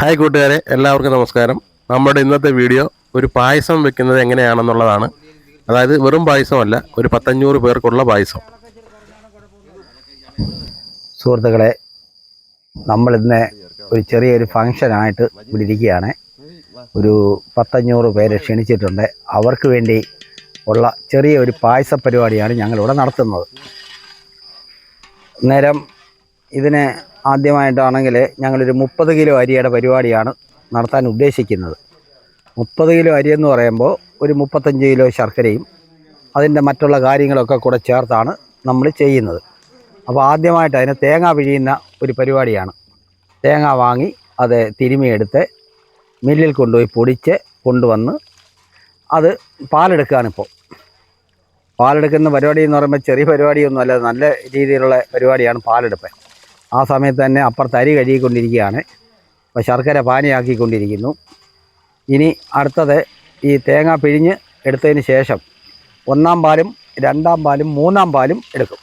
Hi കൂട്ടുകാരെ എല്ലാവർക്കും നമസ്കാരം. നമ്മുടെ ഇന്നത്തെ വീഡിയോ ഒരു പായസം വെക്കുന്നത് എങ്ങനെയാണെന്നുള്ളതാണ്. അതായത് വെറും പായസമല്ല ഒരു പത്തഞ്ഞൂറ് പേർക്കുള്ള പായസം. സുഹൃത്തുക്കളെ നമ്മളിന്ന് ഒരു ചെറിയൊരു ഫങ്ഷനായിട്ട് ഇവിടെ ഇരിക്കുകയാണ്. ഒരു പത്തഞ്ഞൂറ് പേരെ ക്ഷണിച്ചിട്ടുണ്ട്. അവർക്ക് വേണ്ടി ഉള്ള ചെറിയ ഒരു പായസ പരിപാടിയാണ് ഞങ്ങളിവിടെ നടത്തുന്നത്. നേരം ഇതിന് ആദ്യമായിട്ടാണെങ്കിൽ ഞങ്ങളൊരു മുപ്പത് കിലോ അരിയുടെ പരിപാടിയാണ് നടത്താൻ ഉദ്ദേശിക്കുന്നത്. മുപ്പത് കിലോ അരി എന്ന് പറയുമ്പോൾ ഒരു മുപ്പത്തഞ്ച് കിലോ ശർക്കരയും അതിന്റെ മറ്റുള്ള കാര്യങ്ങളൊക്കെ കൂടെ ചേർത്താണ് നമ്മൾ ചെയ്യുന്നത്. അപ്പോൾ ആദ്യമായിട്ട് അതിനെ തേങ്ങ പിഴിയുന്ന ഒരു പരിപാടിയാണ്. തേങ്ങ വാങ്ങി അത് തിരുമിയെടുത്ത് മില്ലിൽ കൊണ്ടുപോയി പൊടിച്ച് കൊണ്ടുവന്ന് അത് പാലെടുക്കുകയാണിപ്പോൾ പാലെടുക്കുന്ന പരിപാടി എന്ന് പറയുമ്പോൾ ചെറിയ പരിപാടിയൊന്നുമല്ല നല്ല രീതിയിലുള്ള പരിപാടിയാണ് പാലെടുപ്പ്. ആ സമയത്ത് തന്നെ അപ്പുറത്ത് അരി കഴുകിക്കൊണ്ടിരിക്കുകയാണ്. അപ്പോൾ ശർക്കര പാനിയാക്കിക്കൊണ്ടിരിക്കുന്നു. ഇനി അടുത്തത് ഈ തേങ്ങ പിഴിഞ്ഞ് എടുത്തതിന് ശേഷം ഒന്നാം പാലും രണ്ടാം പാലും മൂന്നാം പാലും എടുക്കും.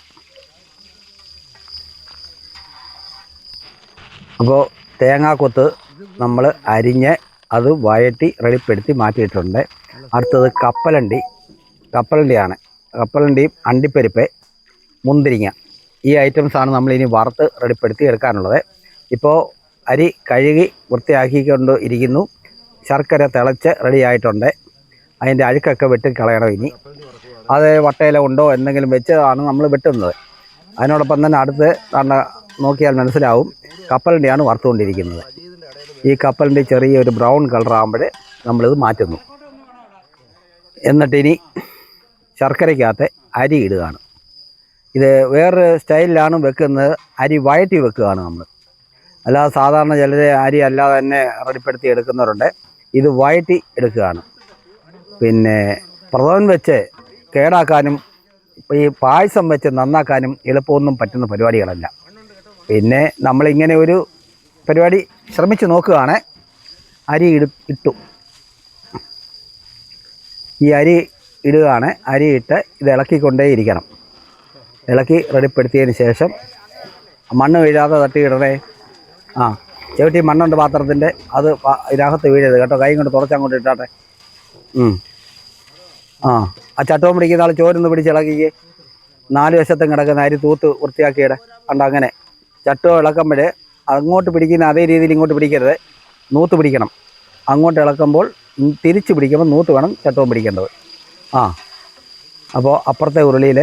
അപ്പോൾ തേങ്ങാക്കൊത്ത് നമ്മൾ അരിഞ്ഞ് അത് വയറ്റി റെഡിപ്പെടുത്തി മാറ്റിയിട്ടുണ്ട്. അടുത്തത് കപ്പലണ്ടി. കപ്പലണ്ടിയാണ്. കപ്പലണ്ടിയും അണ്ടിപ്പരിപ്പ് മുന്തിരിങ്ങ. ഈ ഐറ്റംസാണ് നമ്മൾ ഇനി വറുത്ത് റെഡിപ്പെടുത്തി എടുക്കാനുള്ളത് ഇപ്പോൾ അരി കഴുകി വൃത്തിയാക്കിക്കൊണ്ട് ഇരിക്കുന്നു. ശർക്കര തിളച്ച് റെഡിയായിട്ടുണ്ട്. അതിന്റെ അഴുക്കൊക്കെ വെട്ടി കളയണം ഇനി. അത് വട്ടയില ഉണ്ടോ എന്തെങ്കിലും വെച്ചതാണ് നമ്മൾ വെട്ടുന്നത്. അതിനോടൊപ്പം തന്നെ അടുത്ത് നോക്കിയാൽ മനസ്സിലാവും കപ്പലിന്റെയാണ് വറുത്തുകൊണ്ടിരിക്കുന്നത്. ഈ കപ്പലിന്റെ ചെറിയൊരു ബ്രൗൺ കളർ ആകുമ്പോൾ നമ്മളിത് മാറ്റുന്നു. എന്നിട്ടിനി ശർക്കരയ്ക്കകത്ത് അരി ഇടുകയാണ്. ഇത് വേറൊരു സ്റ്റൈലിലാണ് വെക്കുന്നത്. അരി വഴറ്റി വെക്കുകയാണ് നമ്മൾ. അല്ലാതെ സാധാരണ ചിലർ അരി അല്ലാതെ തന്നെ റെഡിപ്പെടുത്തി എടുക്കുന്നവരുണ്ട്. ഇത് വഴറ്റി എടുക്കുകയാണ്. പിന്നെ പ്രഥമൻ വെച്ച് കേടാക്കാനും ഈ പായസം വെച്ച് നന്നാക്കാനും എളുപ്പമൊന്നും പറ്റുന്ന പരിപാടികളല്ല. പിന്നെ നമ്മളിങ്ങനെ ഒരു പരിപാടി ശ്രമിച്ചു നോക്കുകയാണ്. അരി ഇടു ഇട്ടു. ഈ അരി ഇടുകയാണ്. അരി ഇട്ട് ഇത് ഇളക്കിക്കൊണ്ടേ ഇരിക്കണം ഇളക്കി റെഡിപ്പെടുത്തിയതിന് ശേഷം മണ്ണ് വീഴാതെ തട്ടിയിടണേ. ആ ചവിട്ടി മണ്ണുണ്ട് പാത്രത്തിന്റെ. അത് ഇതിനകത്ത് വീഴരുത് കേട്ടോ. കൈ കൊണ്ട് തുറച്ചങ്ങോട്ട് ഇട്ടാട്ടെ. ആ ആ ചട്ടവും പിടിക്കുന്ന ആൾ ചോരൊന്ന് പിടിച്ച് ഇളക്കിക്ക് നാല് വശത്തും കിടക്കുന്ന അരി തൂത്ത് വൃത്തിയാക്കിയിടെ. കണ്ട അങ്ങനെ. ചട്ടവും ഇളക്കുമ്പോൾ അങ്ങോട്ട് പിടിക്കുന്ന അതേ രീതിയിൽ ഇങ്ങോട്ട് പിടിക്കരുത്. നൂത്ത് പിടിക്കണം. അങ്ങോട്ട് ഇളക്കുമ്പോൾ തിരിച്ച് പിടിക്കുമ്പോൾ നൂത്ത് വേണം ചട്ടവും പിടിക്കേണ്ടത്. ആ. അപ്പോൾ അപ്പുറത്തെ ഉരുളിയിൽ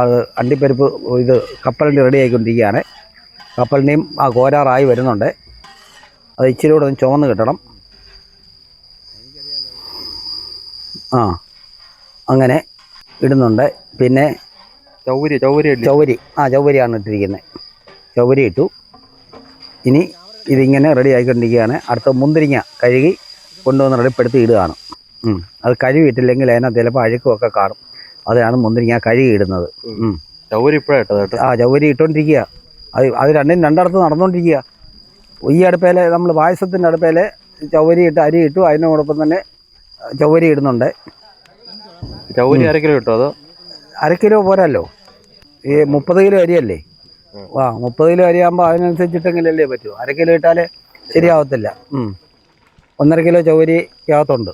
അത് അണ്ടിപ്പരിപ്പ് ഇത് കപ്പലിന്റെ റെഡി ആയിക്കൊണ്ടിരിക്കുകയാണ് കപ്പലിന്റെയും ആ കോരാറായി വരുന്നുണ്ട്. അത് ഇച്ചിരി കൂടെ ഒന്ന് ചുവന്ന് കിട്ടണം. ആ അങ്ങനെ ഇടുന്നുണ്ട്. പിന്നെ ചൗരി ചൗരി ചൗരി ആ ചൗവരിയാണ് ഇട്ടിരിക്കുന്നത്. ചൗരി ഇട്ടു. ഇനി ഇതിങ്ങനെ റെഡി ആയിക്കൊണ്ടിരിക്കുകയാണ് അടുത്ത മുന്തിരിങ്ങ കഴുകി കൊണ്ടുവന്ന് റെഡിപ്പെടുത്തി ഇടുകയാണ്. അത് കഴുകിയിട്ടില്ലെങ്കിൽ അതിനകത്ത് ചിലപ്പോൾ അഴുക്കുമൊക്കെ കാണും. അതാണ് മുന്തിരിങ്ങ കഴുകിയിടുന്നത്. ചൗരി ഇപ്പോഴായിട്ടത് കേട്ടോ. ആ ചൗവരി ഇട്ടുകൊണ്ടിരിക്കുക അത് അത് രണ്ടും രണ്ടിടത്ത് നടന്നുകൊണ്ടിരിക്കുക ഈ അടുപ്പേലെ നമ്മൾ പായസത്തിന്റെ അടുപ്പേലെ ചൗവരി ഇട്ട് അരി ഇട്ടു അതിനോടൊപ്പം തന്നെ ചൗവരി ഇടുന്നുണ്ട്. ചൗരി അര കിലോ ഇട്ടോ അതോ? അര കിലോ പോരല്ലോ. ഈ മുപ്പത് കിലോ അരിയല്ലേ? ആ മുപ്പത് കിലോ അരിയാകുമ്പോൾ അതിനനുസരിച്ചിട്ടെങ്കിലല്ലേ പറ്റൂ. അര കിലോ ഇട്ടാലേ ശരിയാവത്തില്ല. ഒന്നര കിലോ ചൗരിക്കകത്തുണ്ട്.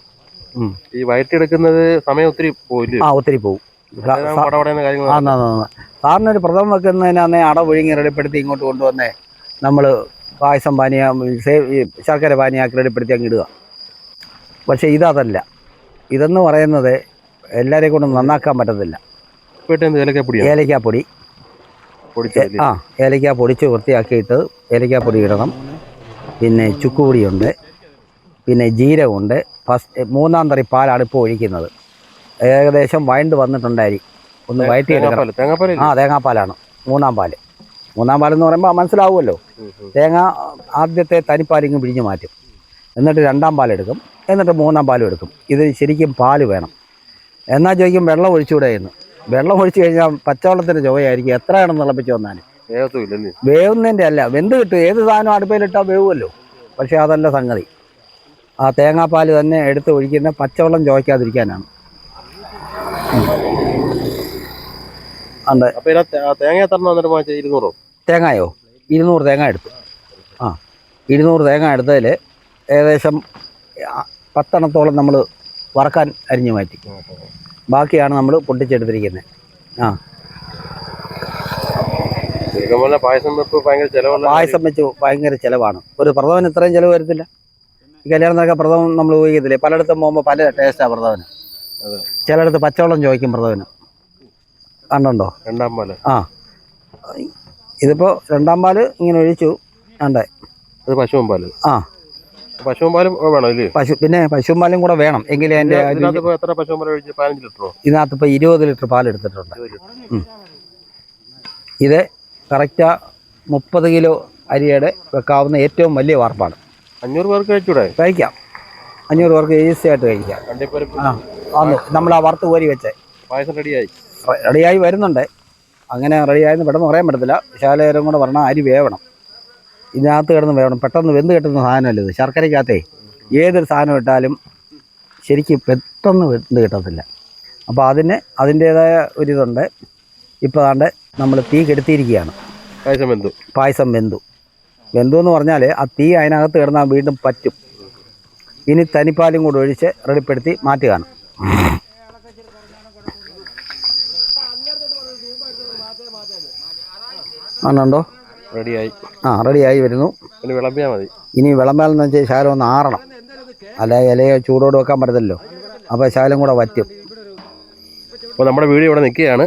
ഈ വയറ്റിയെടുക്കുന്നത് സമയം ഒത്തിരി പോയില്ലേ? ആ ഒത്തിരി പോകും സാറിനൊരു സാറിന് ഒരു പ്രഥമം വെക്കുന്നതിനെ അട ഒഴുങ്ങി റെഡിപ്പെടുത്തി ഇങ്ങോട്ട് കൊണ്ടുവന്നേ നമ്മൾ പായസം പാനീയ ശർക്കര പാനീയാക്കി റെഡിപ്പെടുത്തി അങ്ങ് ഇടുക. പക്ഷേ ഇതതല്ല. ഇതെന്ന് പറയുന്നത് എല്ലാവരെയും കൊണ്ട് നന്നാക്കാൻ പറ്റത്തില്ല. ഏലക്കാപ്പൊടി ആ ഏലക്ക പൊടിച്ച് വൃത്തിയാക്കിയിട്ട് ഏലക്കാപ്പൊടി ഇടണം. പിന്നെ ചുക്കുപൊടിയുണ്ട്. പിന്നെ ജീരകമുണ്ട്. ഫസ്റ്റ് മൂന്നാം തറി പാലാണ് ഇപ്പോൾ ഒഴിക്കുന്നത്. ഏകദേശം വൈണ്ട് വന്നിട്ടുണ്ട് അരി ഒന്ന് വയറ്റി എടുക്കണം. ആ തേങ്ങാപ്പാലാണ്. മൂന്നാം പാൽ. മൂന്നാം പാലെന്ന് പറയുമ്പോൾ മനസ്സിലാവുമല്ലോ. തേങ്ങ ആദ്യത്തെ തനിപ്പാലിങ്ങ് പിഴിഞ്ഞ് മാറ്റും. എന്നിട്ട് രണ്ടാം പാലെടുക്കും എന്നിട്ട് മൂന്നാം പാലും എടുക്കും. ഇത് ശരിക്കും പാൽ വേണം. എന്നാൽ ചോദിക്കും? വെള്ളം ഒഴിച്ചുകൂടെ എന്ന്. വെള്ളം ഒഴിച്ചു കഴിഞ്ഞാൽ പച്ചവെള്ളത്തിന്റെ ചുവയായിരിക്കും. എത്ര ഇടം തിളപ്പിച്ച് വന്നാലും വേവുന്നതിന്റെ അല്ല. വെന്ത് കിട്ടും. ഏത് സാധനം അടുപ്പയിലിട്ടാൽ വേവുമല്ലോ. പക്ഷേ അതല്ല സംഗതി. ആ തേങ്ങാപ്പാൽ തന്നെ എടുത്ത് ഒഴിക്കുന്ന പച്ചവെള്ളം ചോദിക്കാതിരിക്കാനാണ് ഉണ്ട് തേങ്ങ ഇരുന്നൂറോ? തേങ്ങയോ? ഇരുന്നൂറ് തേങ്ങ എടുത്തു. ആ ഇരുന്നൂറ് തേങ്ങ എടുത്തതിൽ ഏകദേശം പത്തെണ്ണത്തോളം നമ്മൾ വറക്കാൻ അരിഞ്ഞു മാറ്റി. ബാക്കിയാണ് നമ്മൾ പൊട്ടിച്ചെടുത്തിരിക്കുന്നത് ആ. പായസം വെച്ച് ഭയങ്കര ചിലവാണ്. ഒരു പ്രഥമന് ഇത്രയും ചിലവ് വരത്തില്ല. ഈ കല്യാണത്തിനൊക്കെ പ്രഥമം നമ്മൾ ഉപയോഗിക്കത്തില്ലേ പലയിടത്തും പോകുമ്പോൾ പല ടേസ്റ്റാണ് പ്രഥമന്. ചിലയിടത്ത് പച്ചവെള്ളം ചോദിക്കും പ്രഥമന്. കണ്ടോ രണ്ടാം പാൽ. ആ. ഇതിപ്പോൾ രണ്ടാം പാൽ ഇങ്ങനെ ഒഴിച്ചു. കണ്ടേ അത് പശുവും പാൽ. ആ. പശുവും പാലും വേണം ഇല്ലേ? പശു പിന്നെ പശുവും പാലും കൂടെ വേണം. എങ്കിലും എന്റെ എത്ര പശുവും പാൽ ഒഴിച്ച് പതിനഞ്ച് ലിറ്ററോ? ഇതിനകത്ത് ഇപ്പോൾ ഇരുപത് ലിറ്റർ പാൽ എടുത്തിട്ടുണ്ട്. ഇത് കറക്റ്റ് മുപ്പത് കിലോ അരിയുടെ വെക്കാവുന്ന ഏറ്റവും വലിയ വാർപ്പാണ്. അഞ്ഞൂറ് പേർക്ക് കഴിച്ചൂടെ? കഴിക്കാം. അഞ്ഞൂറ് പേർക്ക് ഈസി ആയിട്ട് കഴിക്കാം. ആ അന്ന് നമ്മൾ ആ വറുത്ത് കോരി വെച്ചേ. പായസം റെഡിയായി? റെഡിയായി വരുന്നുണ്ട്. അങ്ങനെ റെഡിയായെന്ന് പെട്ടെന്ന് പറയാൻ പറ്റത്തില്ല. ശാലേരം കൂടെ പറഞ്ഞാൽ അരി വേവണം. ഇതിനകത്ത് കിടന്ന് വേവണം. പെട്ടെന്ന് വെന്ത് കിട്ടുന്ന സാധനമല്ല ഇത്? ശർക്കരയ്ക്കകത്തേ ഏതൊരു സാധനം ഇട്ടാലും ശരിക്കും പെട്ടെന്ന് വെന്ത് കിട്ടത്തില്ല. അപ്പോൾ അതിന് അതിന്റേതായ ഒരിതുണ്ട്. ഇപ്പോൾ ആണ്ട് നമ്മൾ തീ കെടുത്തിയിരിക്കുകയാണ്. പായസം വെന്തു. പായസം വെന്തു. വെന്തു എന്ന് പറഞ്ഞാൽ ആ തീ അതിനകത്ത് കിടന്നാൽ വീണ്ടും പറ്റും. ഇനി തനിപ്പാലും കൂടെ ഒഴിച്ച് റെഡിപ്പെടുത്തി മാറ്റുകയാണ് ണ്ടോ റെഡിയായി. ആ റെഡിയായി വരുന്നു. ഇനി വിളമ്പിയാൽ മതി. ഇനി വിളമ്പാലെന്ന് വെച്ചാൽ ശകലം ഒന്ന് ആറണം. അല്ല ഇലയോ ചൂടോട് വെക്കാൻ പറ്റത്തില്ലോ അപ്പോൾ ശകലം കൂടെ വറ്റും. അപ്പോൾ നമ്മുടെ വീട് ഇവിടെ നിൽക്കുകയാണ്.